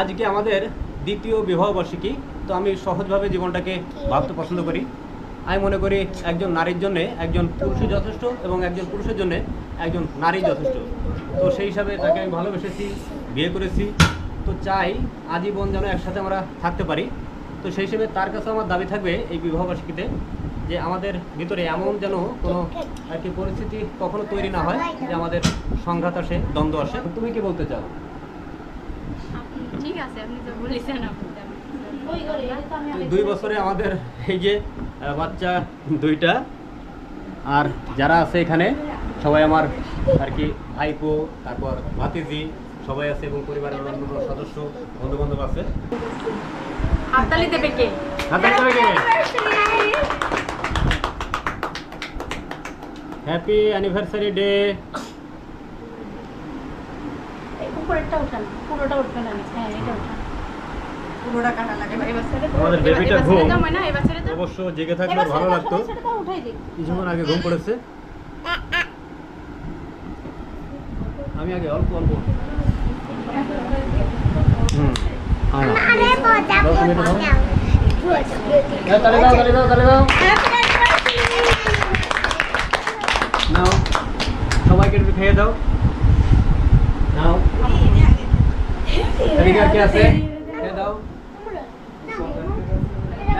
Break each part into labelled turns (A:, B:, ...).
A: আজকে আমাদের দ্বিতীয় বিবাহ বার্ষিকী, তো আমি সহজভাবে জীবনটাকে ভাবতে পছন্দ করি। আমি মনে করি একজন নারীর জন্য একজন পুরুষই যথেষ্ট এবং একজন পুরুষের জন্য একজন নারী যথেষ্ট। তো সেই হিসাবে তাকে আমি ভালোবেসেছি, বিয়ে করেছি। তো চাই আজীবন যেন একসাথে আমরা থাকতে পারি। তো সেই হিসেবে তার কাছে আমার দাবি থাকবে এই বিবাহ বার্ষিকীতে যে আমাদের ভিতরে এমন যেন কোনো আর কি পরিস্থিতি কখনো তৈরি না হয়, যে আমাদের সংঘাত আসে, দ্বন্দ্ব আসে। তুমি কি বলতে চাও?
B: ঠিক আছে আপনি তো বলেছেন
A: দুই বছরে আমাদের এই যে বাচ্চা দুইটা আর যারা আছে এখানে সবাই আমার আর কি ভাইপো তারপর ভাতিজি সবাই আছে এবং পরিবারের অন্যান্য সদস্য বন্ধু বান্ধব আছে।
B: হাততালি দেবে কে?
A: হ্যাপি অ্যানিভার্সারি ডে
B: উপরেরটা উঠান পুরোটা উঠবে না হ্যাঁ এটা
C: পুরোটা কাটা লাগে।
A: আমাদের ঘুম। অবশ্য জেগে থাকলে ভালো লাগতো। কিছুক্ষণ আগে ঘুম পড়েছে। আমি আগে অল্প অল্প। হুম দাও, তালি দাও তালি দাও নাও। সবাইকে খেয়ে দাও নাও এদিকে আর কে আছে? দাও।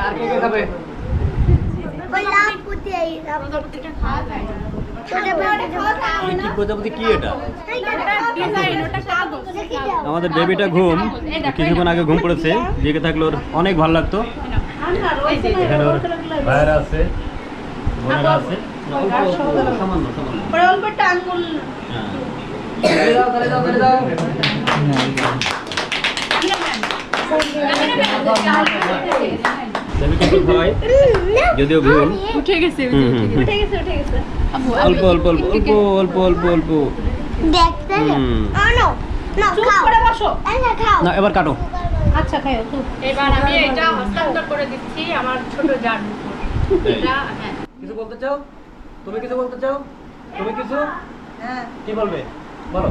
A: আর খাবে। আমাদের বেবিটা ঘুম। কিছুক্ষণ আগে ঘুম পড়েছে জেগে থাকলে ওর অনেক ভালো লাগতো। এখানে ওর ভাইয়েরা আছে বোনেরা আছে। অল্প অল্প, সামান্য সামান্য
C: একটা আঙ্গুল।
A: হ্যাঁ। দাও, দাও, দাও। যদিও ঘুম
B: উঠে গেছে। উঠে উঠে
A: অল্প অল্প অল্প অল্প অল্প অল্প অল্প। হুম।
C: চুপ করে বসো।
A: না এবার কাটো।
C: আচ্ছা খাও
B: এবার আমি এটা হস্তান্তর করে দিচ্ছি আমার ছোট জার এটা হ্যাঁ।
A: কিছু বলতে চাও? তুমি কিছু বলতে চাও? তুমি কিছু?
C: হ্যাঁ।
A: কি বলবে? বলো।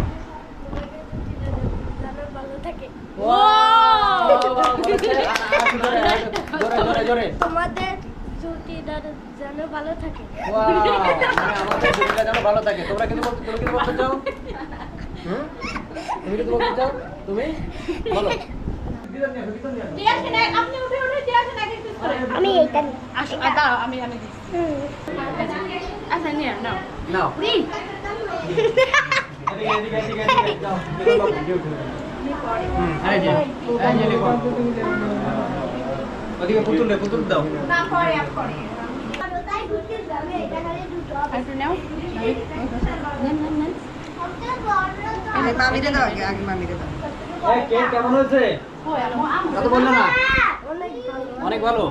B: ও!
A: জোরে জোরে জোরে
D: তোমাদের জুটি যেন ভালো থাকে
A: মানে আমাদের যেন ভালো থাকে তোমরা তুমি বলতে চাও তুমি বলতে চাও তুমি বলো
B: করে।
D: আমি এইটা নিই।
B: আসো, আ, দাঁড়াও, আমি আমি আচ্ছা নিয়ে নাও
A: নাও
B: Please.
A: এদিকে এদিকে এদিকে এদিকে ওদিকে পুতুল রে পুতুল দাও।
B: না পরে আপ করে
C: মামিরে দাও আগে মামিরে দাও।
A: কেমন হয়েছে? অনেক ভালো।